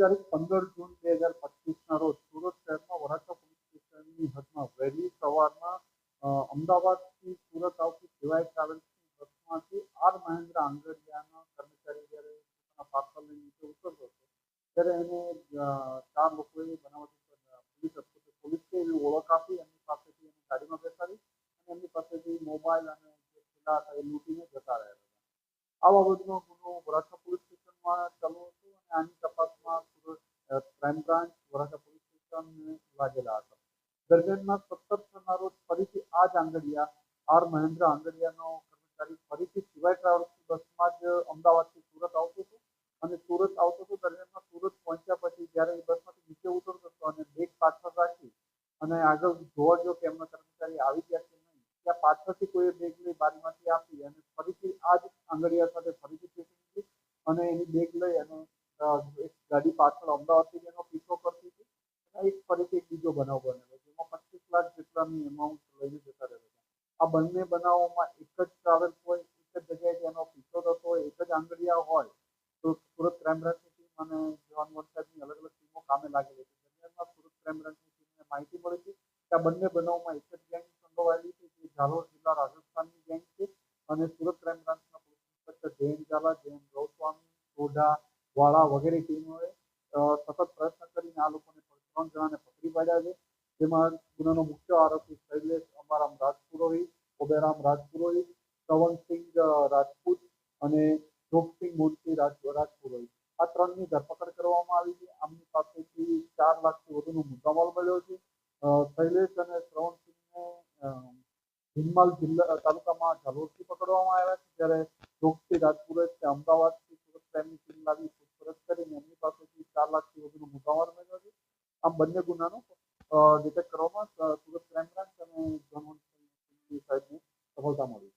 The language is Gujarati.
તારીખ પંદર જૂન બે હજાર પચીસના રોજ સુરત શહેરમાં વરાછા પોલીસ સ્ટેશનની હદમાં વહેલી સવારમાં અમદાવાદથી સુરત આવતી સિવાય ટ્રાવેલ્સની બસમાંથી આર મહેન્દ્ર આંગડિયાના કર્મચારી જ્યારે પોતાના પાર્સલ નીચે ઉતરતો હતો, ત્યારે એને ચાર લોકોએ બનાવટી પોલીસ હતી પોલીસે એવી ઓળખ આપી, એમની પાસેથી એને ગાડીમાં બેસાડી અને એમની પાસેથી મોબાઈલ અને જે એ લૂંટીને જતા રહ્યા હતા. આ બાબતનો ગુનો વરાછા પોલીસ સ્ટેશનમાં ચાલુ આની તપાસમાં ક્રાઇમ બ્રાન્ચ વરાછા પોલીસ સ્ટેશનને લાગેલા હતા દરમિયાનમાં સત્તર રોજ ફરીથી આ જ આંગડિયા આર મહેન્દ્ર આંગડિયાનો કર્મચારી ફરીથી સિવાય ટ્રાવેલ્સની બસમાં જ અમદાવાદથી સુરત આવતો હતો અને સુરત આવતો હતો દરમિયાનમાં સુરત પહોંચ્યા પછી જ્યારે એ બસમાંથી નીચે ઉતરતો હતો અને બેગ પાછળ રાખી અને આગળ જોવા જો કે એમના કર્મચારી આવી ગયા કે નહીં, ત્યાં પાછળથી કોઈએ બેગ લઈ બારીમાંથી આપી અને ફરીથી આ જ આંગડિયા સાથે ફરીથી અને એની બેગ લઈ અને એક ગાડી પાછળ અમદાવાદથી એનો પીછો કરતી હતી. એક ફરીથી એક બીજો બનાવ બનેલો જેમાં પચીસ લાખ જેટલાની એમાઉન્ટ લઈને જતા રહેતા આ બંને બનાવોમાં એક જ ટ્રાવેલ હોય એક જ જગ્યાએ એનો પીછો થતો હોય, એક જ આંગળિયા હોય, તો સુરત ક્રાઇમ બ્રાન્ચની ટીમ અને જવાન વંશાજની અલગ અલગ ટીમો કામે લાગેલી છે દરમિયાનમાં સુરત ક્રાઇમ બ્રાન્ચની ટીમને માહિતી મળી છે કે આ બંને બનાવોમાં એક જ ગેંગ સંડોવાયેલી છે, જે ઝાલોર જિલ્લા રાજસ્થાનની ગેંગ છે. અને સુરત ક્રાઇમ બ્રાન્ચના પોલીસ ઇન્સ્પેક્ટર જયંત ઝાલા, જયંત ગૌસ્વામી, સોઢા વાળા વગેરે ટીમોએ સતત પ્રયત્ન કરીને આ લોકોને ત્રણ જણાને પકડી પાડ્યા છે. જેમાં ગુનાનો મુખ્ય આરોપી શૈલેષ અંબારામ રાજપુરોહિત ઓબેરામ રાજપુરોહિત, શ્રવણસિંહ રાજપૂત અને જોગસિંહ મૂર્તિ રાજ, રાજપુરોહિત. આ ત્રણની ધરપકડ કરવામાં આવી છે. આમની પાસેથી ચાર લાખથી વધુનો મુદ્દામાલ મળ્યો છે. શૈલેષ અને શ્રવણસિંહને ભીનમાલ જિલ્લા તાલુકામાં ઝાલોરથી પકડવામાં આવ્યા છે. જ્યારે જોગસિંહ રાજપુરોહિત અમદાવાદથી સુરત ક્રાઇમની ટીમ લાવી પૂછપરછ કરીને એમની પાસેથી ચાર લાખથી વધુનો મુદ્દામાલ મળ્યો છે. આમ બંને ગુનાનો ડિટેક્ટ કરવામાં સુરત ક્રાઇમ બ્રાન્ચ અને જનવંશની સાહેબને સફળતા મળી.